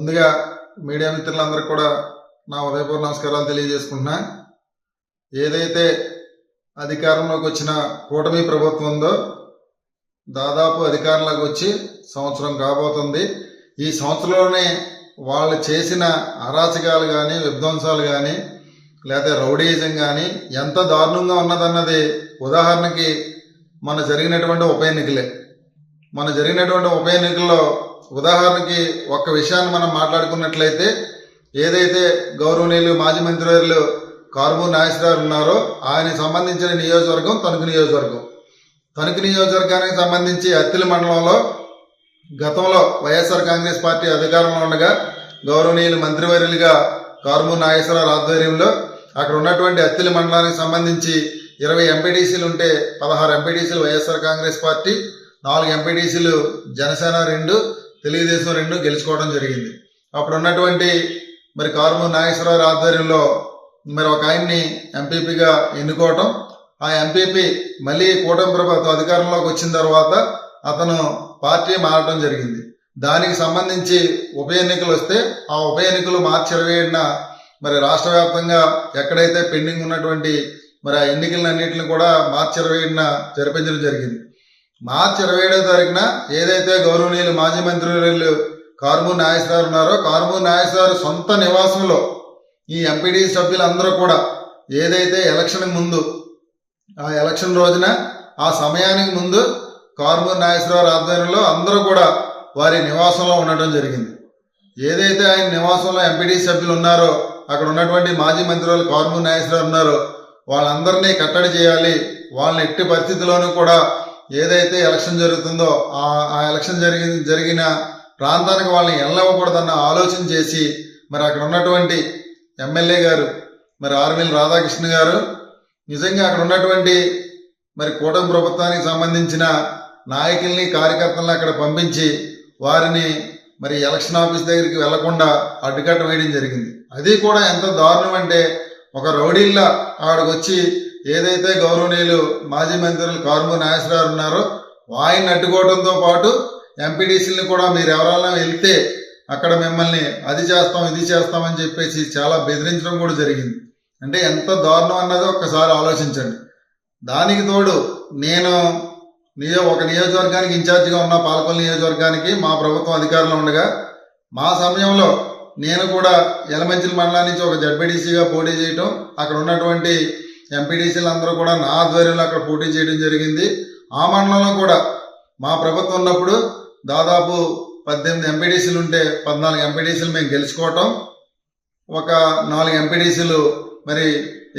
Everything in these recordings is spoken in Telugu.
ముందుగా మీడియా మిత్రులందరికీ కూడా నా ఉదయపూర్వ నమస్కారాలు తెలియజేసుకుంటున్నా. ఏదైతే అధికారంలోకి వచ్చిన కూటమి ప్రభుత్వం ఉందో దాదాపు అధికారంలోకి వచ్చి సంవత్సరం కాబోతుంది. ఈ సంవత్సరంలోనే వాళ్ళు చేసిన అరాచకాలు కానీ విధ్వంసాలు కానీ లేకపోతే రౌడీజం కానీ ఎంత దారుణంగా ఉన్నదన్నది ఉదాహరణకి మన జరిగినటువంటి ఉప ఎన్నికలే. మన జరిగినటువంటి ఉప ఎన్నికల్లో ఉదాహరణకి ఒక్క విషయాన్ని మనం మాట్లాడుకున్నట్లయితే ఏదైతే గౌరవనీయులు మాజీ మంత్రివర్యులు కారుమూ నాగేశ్వరరావు ఉన్నారో ఆయనకు సంబంధించిన నియోజకవర్గం తణుకు నియోజకవర్గం. తణుకు నియోజకవర్గానికి సంబంధించి అత్తిలి మండలంలో గతంలో వైఎస్ఆర్ కాంగ్రెస్ పార్టీ అధికారంలో ఉండగా గౌరవనీయులు మంత్రివర్యులుగా కారుమూ నాగేశ్వరరావు ఆధ్వర్యంలో అక్కడ ఉన్నటువంటి అత్తిలి మండలానికి సంబంధించి ఇరవై ఎంపీటీసీలు ఉంటే పదహారు ఎంపీటీసీలు వైఎస్ఆర్ కాంగ్రెస్ పార్టీ నాలుగు ఎంపీటీసీలు జనసేన రెండు తెలుగుదేశం రెండు గెలుచుకోవడం జరిగింది. అప్పుడు ఉన్నటువంటి మరి కారుమూ నాగేశ్వరరావు ఆధ్వర్యంలో మరి ఒక ఆయన్ని ఎంపీపీగా ఎన్నుకోవటం ఆ ఎంపీపీ మళ్ళీ కూటమి ప్రభుత్వం అధికారంలోకి వచ్చిన తర్వాత అతను పార్టీ మారడం జరిగింది. దానికి సంబంధించి ఉప ఎన్నికలు వస్తే ఆ ఉప ఎన్నికలు మార్చి ఇరవై ఏడున మరి రాష్ట్ర వ్యాప్తంగా ఎక్కడైతే పెండింగ్ ఉన్నటువంటి మరి ఆ ఎన్నికలన్నింటిని కూడా మార్చి ఇరవై ఏడున జరిపించడం జరిగింది. మార్చి ఇరవై ఏడో తారీఖున ఏదైతే గౌరవనీయులు మాజీ మంత్రులు కార్మూర్ నాగేశ్వరరావు ఉన్నారో కార్మూర్ నాగేశ్వరరావు సొంత నివాసంలో ఈ ఎంపీడీ సభ్యులందరూ కూడా ఏదైతే ఎలక్షన్ ముందు ఆ ఎలక్షన్ రోజున ఆ సమయానికి ముందు కార్మూర్ నాగేశ్వరరావు ఆధ్వర్యంలో అందరూ కూడా వారి నివాసంలో ఉండటం జరిగింది. ఏదైతే ఆయన నివాసంలో ఎంపీడీ సభ్యులు ఉన్నారో అక్కడ ఉన్నటువంటి మాజీ మంత్రులు కార్మూర్ నాగేశ్వరరావు ఉన్నారో వాళ్ళందరినీ కట్టడి చేయాలి వాళ్ళని ఎట్టి పరిస్థితిలోనూ కూడా ఏదైతే ఎలక్షన్ జరుగుతుందో ఆ ఎలక్షన్ జరిగి జరిగిన ప్రాంతానికి వాళ్ళని వెళ్ళవకూడదన్న ఆలోచన చేసి మరి అక్కడ ఉన్నటువంటి ఎమ్మెల్యే గారు మరి ఆర్మిల్ రాధాకృష్ణ గారు నిజంగా అక్కడ ఉన్నటువంటి మరి కూటమి ప్రభుత్వానికి సంబంధించిన నాయకుల్ని కార్యకర్తలను అక్కడ పంపించి వారిని మరి ఎలక్షన్ ఆఫీస్ దగ్గరికి వెళ్ళకుండా అడ్డుకట్ట వేయడం జరిగింది. అది కూడా ఎంత దారుణం అంటే ఒక రౌడీల్లా ఆవిడకి వచ్చి ఏదైతే గౌరవనీయులు మాజీ మంత్రులు కారుము నాగేశ్వరరావు ఉన్నారో వాయిని అడ్డుకోవడంతో పాటు ఎంపీడీసీని కూడా మీరు ఎవరైనా వెళ్తే అక్కడ మిమ్మల్ని అది చేస్తాం ఇది చేస్తామని చెప్పేసి చాలా బెదిరించడం కూడా జరిగింది. అంటే ఎంత దారుణం అన్నది ఒక్కసారి ఆలోచించండి. దానికి తోడు నేను నియో ఒక నియోజకవర్గానికి ఇన్ఛార్జిగా ఉన్న పాలకొల్లు నియోజకవర్గానికి మా ప్రభుత్వం అధికారంలో ఉండగా మా సమయంలో నేను కూడా ఎలమంచిల మండలం నుంచి ఒక జడ్పీడీసీగా పోటీ చేయటం అక్కడ ఉన్నటువంటి ఎంపీడీసీలు అందరూ కూడా నా ఆధ్వర్యంలో అక్కడ పోటీ చేయడం జరిగింది. ఆ మండలంలో కూడా మా ప్రభుత్వం ఉన్నప్పుడు దాదాపు పద్దెనిమిది ఎంపీడీసీలు ఉంటే పద్నాలుగు ఎంపీడీసీలు మేము గెలుచుకోవటం. ఒక నాలుగు ఎంపీడీసీలు మరి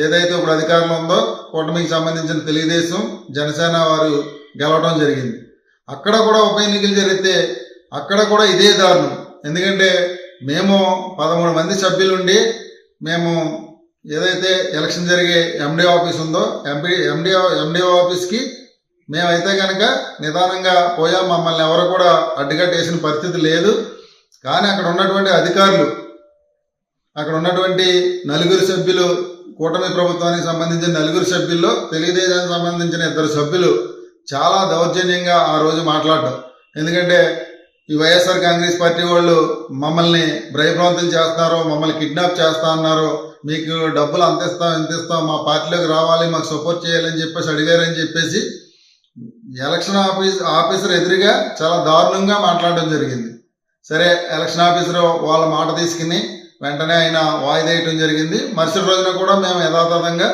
ఏదైతే ఇప్పుడు అధికారంలో ఉందో కూటమికి సంబంధించిన తెలుగుదేశం జనసేన వారు గెలవడం జరిగింది. అక్కడ కూడా ఉప ఎన్నికలు జరిగితే అక్కడ కూడా ఇదే దారుణం. ఎందుకంటే మేము పదమూడు మంది సభ్యులుండి మేము ఏదైతే ఎలక్షన్ జరిగే ఎండి ఆఫీస్ ఉందో ఎంపీ ఎండి ఎండిఓ ఆఫీస్కి మేమైతే కనుక నిదానంగా పోయాం. మమ్మల్ని ఎవరు కూడా అడ్డుకట్టేసిన పరిస్థితి లేదు. కానీ అక్కడ ఉన్నటువంటి అధికారులు అక్కడ ఉన్నటువంటి నలుగురు సభ్యులు కూటమి ప్రభుత్వానికి సంబంధించిన నలుగురు సభ్యుల్లో తెలుగుదేశానికి సంబంధించిన ఇద్దరు సభ్యులు చాలా దౌర్జన్యంగా ఆ రోజు మాట్లాడటం ఎందుకంటే ఈ వైఎస్ఆర్ కాంగ్రెస్ పార్టీ వాళ్ళు మమ్మల్ని భయప్రాంతం చేస్తున్నారు మమ్మల్ని కిడ్నాప్ చేస్తా అన్నారు మీకు డబ్బులు అందిస్తాం అందిస్తాం మా పార్టీలోకి రావాలి మాకు సపోర్ట్ చేయాలని చెప్పేసి అడిగారని చెప్పేసి ఎలక్షన్ ఆఫీస్ ఆఫీసర్ ఎదురుగా చాలా దారుణంగా మాట్లాడడం జరిగింది. సరే ఎలక్షన్ ఆఫీసర్ వాళ్ళ మాట తీసుకుని వెంటనే ఆయన వాయిదా వేయటం జరిగింది. మరుసటి రోజున కూడా మేము యథాతథంగా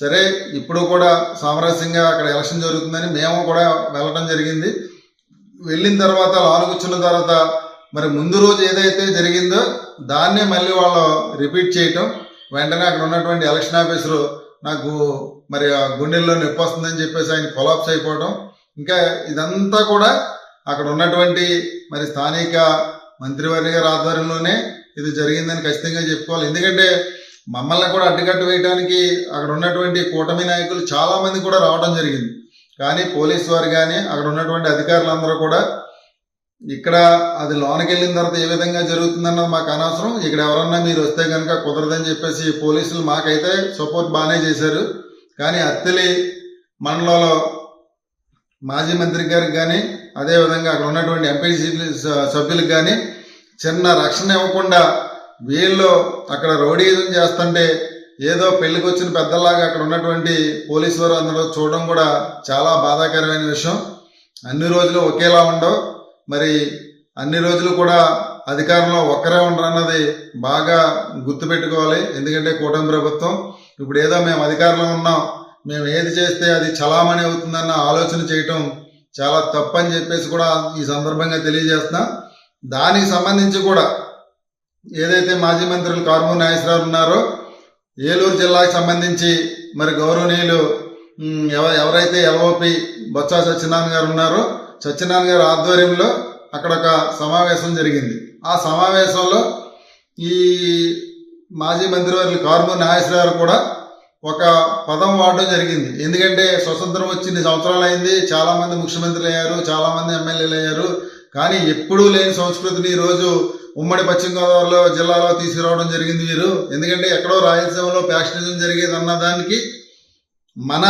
సరే ఇప్పుడు కూడా సామరస్యంగా అక్కడ ఎలక్షన్ జరుగుతుందని మేము కూడా వెళ్ళటం జరిగింది. వెళ్ళిన తర్వాత ఆలోచించిన తర్వాత మరి ముందు రోజు ఏదైతే జరిగిందో దాన్నే మళ్ళీ వాళ్ళు రిపీట్ చేయటం వెంటనే అక్కడ ఉన్నటువంటి ఎలక్షన్ ఆఫీసరు నాకు మరి ఆ గుండెల్లో నొప్పి వస్తుందని చెప్పేసి ఆయన కొలాప్స్ అయిపోవడం ఇంకా ఇదంతా కూడా అక్కడ ఉన్నటువంటి మరి స్థానిక మంత్రివర్గ గారి ఆధ్వర్యంలోనే ఇది జరిగిందని ఖచ్చితంగా చెప్పుకోవాలి. ఎందుకంటే మమ్మల్ని కూడా అడ్డుకట్టు వేయడానికి అక్కడ ఉన్నటువంటి కూటమి నాయకులు చాలామంది కూడా రావడం జరిగింది. కానీ పోలీసు వారు కానీ అక్కడ ఉన్నటువంటి అధికారులందరూ కూడా ఇక్కడ అది లోనకి వెళ్ళిన తర్వాత ఏ విధంగా జరుగుతుందన్నది మాకు అనవసరం. ఇక్కడ ఎవరన్నా మీరు వస్తే కనుక కుదరదని చెప్పేసి పోలీసులు మాకైతే సపోర్ట్ బాగానే చేశారు. కానీ అత్తిలి మండలంలో మాజీ మంత్రి గారికి కానీ అదేవిధంగా అక్కడ ఉన్నటువంటి ఎంపీసీ సభ్యులకు కానీ చిన్న రక్షణ ఇవ్వకుండా వీళ్ళు అక్కడ రౌడీజం చేస్తుంటే ఏదో పెళ్ళికి వచ్చిన పెద్దలాగా అక్కడ ఉన్నటువంటి పోలీసు వారు అందరూ చూడడం కూడా చాలా బాధాకరమైన విషయం. అన్ని రోజులు ఒకేలా ఉండవు. మరి అన్ని రోజులు కూడా అధికారంలో ఒక్కరే ఉండరు అన్నది బాగా గుర్తుపెట్టుకోవాలి. ఎందుకంటే కూటమి ప్రభుత్వం ఇప్పుడు ఏదో మేము అధికారంలో ఉన్నాం మేము ఏది చేస్తే అది చలామణి అవుతుందన్న ఆలోచన చేయటం చాలా తప్పని చెప్పేసి కూడా ఈ సందర్భంగా తెలియజేస్తున్నా. దానికి సంబంధించి కూడా ఏదైతే మాజీ మంత్రులు కారుమూరి నాగేశ్వరరావు ఉన్నారో ఏలూరు జిల్లాకు సంబంధించి మరి గౌరవనీయులు ఎవ- ఎవరైతే ఎల్ఓపి బొత్స సత్యనారాయణ గారు ఉన్నారో సత్యనారాయణ గారి ఆధ్వర్యంలో అక్కడ ఒక సమావేశం జరిగింది. ఆ సమావేశంలో ఈ మాజీ మంత్రివర్యులు కార్మూర్ నాగేశ్వరరావు కూడా ఒక పదం వాడడం జరిగింది. ఎందుకంటే స్వతంత్రం వచ్చి ఇన్ని సంవత్సరాలు అయింది. చాలామంది ముఖ్యమంత్రులు అయ్యారు చాలామంది ఎమ్మెల్యేలు అయ్యారు. కానీ ఎప్పుడూ లేని సంస్కృతిని ఈ రోజు ఉమ్మడి పశ్చిమ గోదావరిలో జిల్లాలో తీసుకురావడం జరిగింది వీరు. ఎందుకంటే ఎక్కడో రాయలసీమలో ప్యాక్షనిజం జరిగేది అన్న దానికి మన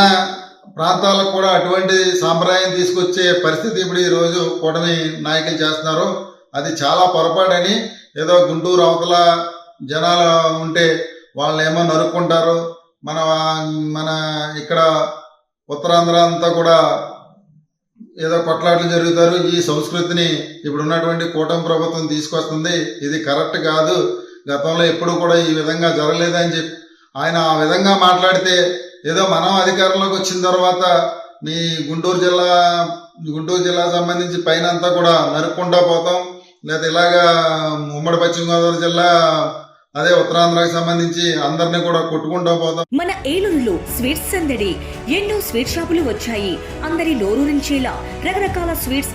ప్రాంతాలకు కూడా అటువంటి సాంప్రదాయం తీసుకొచ్చే పరిస్థితి ఇప్పుడు ఈరోజు రోజు కూటమి నాయకులు చేస్తున్నారు. అది చాలా పొరపాటని ఏదో గుంటూరు అవతల జనాలు ఉంటే వాళ్ళని ఏమో నరుక్కుంటారు. మన మన ఇక్కడ ఉత్తరాంధ్ర అంతా కూడా ఏదో కొట్లాట్లు జరుగుతారు. ఈ సంస్కృతిని ఇప్పుడు ఉన్నటువంటి కూటమి ప్రభుత్వం తీసుకొస్తుంది. ఇది కరెక్ట్ కాదు. గతంలో ఎప్పుడు కూడా ఈ విధంగా జరగలేదని చెప్పి ఆయన ఆ విధంగా మాట్లాడితే ఏదో మనం అధికారంలోకి వచ్చిన తర్వాత మీ గుంటూరు జిల్లా గుంటూరు జిల్లా సంబంధించి పైన అంతా కూడా నరుక్కుంటా పోతాం. లేదా ఇలాగా ఉమ్మడి పశ్చిమ గోదావరి జిల్లా అదే ఉత్తరాంధ్రకి సంబంధించి అందరినీ కూడా కొట్టుకుంటూ పోతాం. మన ఏలూరులో స్వీట్స్ సందడి ఎన్నో స్వీట్ షాపులు వచ్చాయి. అందరి నోరు నుంచేలా రకరకాల స్వీట్స్